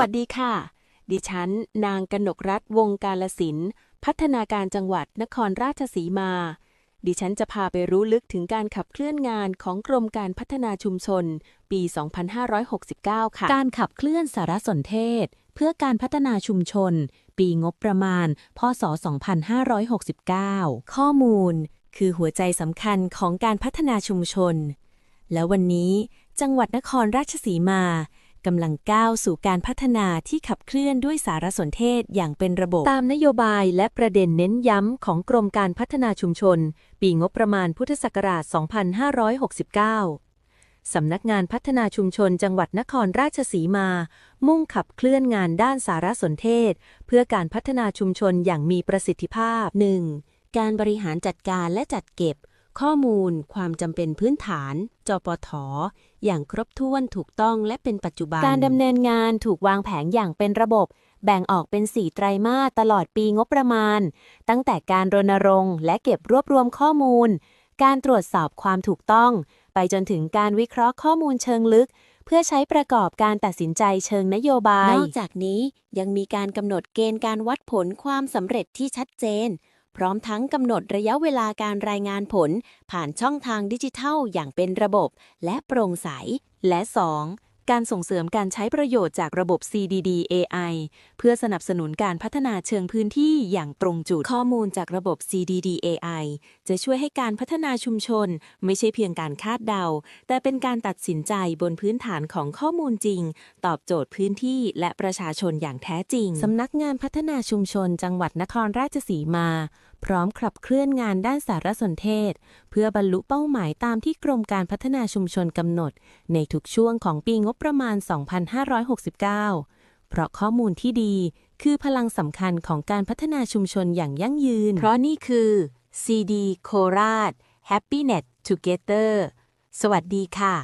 วัสดีค่ะ ดิฉัน นางกนกรัฐวงการลสินพัฒนาการจังหวัดนครราชสีมา ดิฉันจะพาไปรู้ลึกถึงการขับเคลื่อนงานของกรมการพัฒนาชุมชน ปี 2569 ค่ะ การขับเคลื่อนสารสนเทศ เพื่อการพัฒนาชุมชน ปีงบประมาณ พศ 2569 ข้อมูล คือหัวใจสำคัญของการพัฒนาชุมชน และวันนี้ จังหวัดนครราชสีมา กำลังก้าวสู่การพัฒนาที่ขับเคลื่อนด้วยสารสนเทศอย่างเป็นระบบ ตามนโยบายและประเด็นเน้นย้ำของกรมการพัฒนาชุมชน ปีงบประมาณพุทธศักราช 2569 สำนักงานพัฒนาชุมชนจังหวัดนครราชสีมา มุ่งขับเคลื่อนงานด้านสารสนเทศ เพื่อการพัฒนาชุมชนอย่างมีประสิทธิภาพ 1. การบริหารจัดการและจัดเก็บ ข้อมูลความจำเป็นพื้นฐาน จปทอย่างครบถ้วนถูกต้องและเป็นปัจจุบัน การดำเนินงานถูกวางแผนอย่างเป็นระบบ แบ่งออกเป็น 4 ไตรมาสตลอดปีงบประมาณ ตั้งแต่การรณรงค์ และเก็บรวบรวมข้อมูล การตรวจสอบความถูกต้อง ไปจนถึงการวิเคราะห์ข้อมูลเชิงลึก เพื่อใช้ประกอบการตัดสินใจเชิงนโยบาย นอกจากนี้ยังมีการกำหนดเกณฑ์การวัดผลความสำเร็จที่ชัดเจน พร้อมทั้งกำหนดระยะเวลาการรายงานผล ผ่านช่องทางดิจิทัลอย่างเป็นระบบ และโปร่งใส และ 2. การส่งเสริมการใช้ประโยชน์จากระบบ CDD AI เพื่อสนับสนุนการพัฒนาเชิงพื้นที่อย่างตรงจุด ข้อมูลจากระบบ CDD AI จะช่วยให้การพัฒนาชุมชน ไม่ใช่เพียงการคาดเดา แต่เป็นการตัดสินใจบนพื้นฐานของข้อมูลจริง ตอบโจทย์พื้นที่และประชาชนอย่างแท้จริง สำนักงานพัฒนาชุมชน จังหวัดนครราชสีมา พร้อมขับเคลื่อนงานด้านสารสนเทศ เพื่อบรรลุเป้าหมายตามที่กรมการพัฒนาชุมชนกำหนด ในทุกช่วงของปีงบประมาณ 2569 เพราะข้อมูลที่ดีคือพลังสำคัญของการพัฒนาชุมชนอย่างยั่งยืน เพราะนี่คือ CD โคราช Happynet Together สวัสดีค่ะ